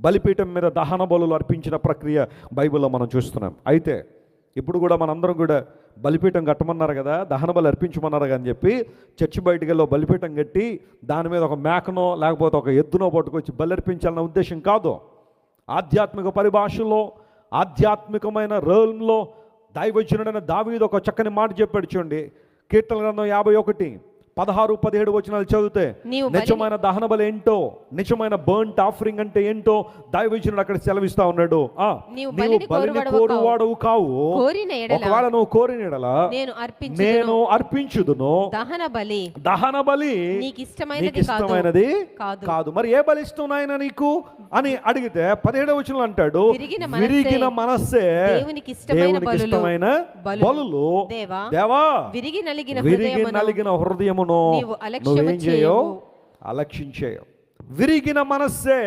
బలిపీఠం మీద దహన బలులు అర్పించిన ప్రక్రియ బైబిల్లో మనం చూస్తున్నాం. అయితే ఇప్పుడు కూడా మనందరం కూడా బలిపీఠం కట్టమన్నారు కదా దహన బలి అర్పించమన్నారు అని చెప్పి చర్చి బయటికి బలిపీఠం కట్టి దాని మీద ఒక మేకనో లేకపోతే ఒక ఎద్దునో పట్టుకొచ్చి బలి అర్పించాలన్న ఉద్దేశం కాదు. ఆధ్యాత్మిక పరిభాషలో ఆధ్యాత్మికమైన రోల్లో దైవజనుడైన దావీదు ఒక చక్కని మాట చెప్పాడు చూడండి. కీర్తన గ్రంథం యాభై ఒకటి. పదహారు పదిహేడు వచనాలు చదివితే నిజమైన దహన బలి ఏంటో నిజమైన బర్ంట్ ఆఫరింగ్ అంటే ఏంటో దైవజనుడు అక్కడ సెలవిస్తా ఉన్నాడు. ఆ నీవు బలిని కోరువాడవు కావు. ఒకవేళ నువ్వు కోరిన నేను అర్పించు నేను అర్పించుదును. దహన బలి దహన బలి నీకు ఇష్టమైనది కాదు. మరి ఏ బలి ఇష్టం నాయన నీకు? అని అడిగితే పదిహేడవ వచనంలో అంటాడు. విరిగిన మనస్సే. దేవునికి ఇష్టమైన బలులు. దేవా విరిగి నలిగిన విరిగి హృదయమును నువ్వేం చేయవు. అలక్షించేయవు విరిగిన మనస్సే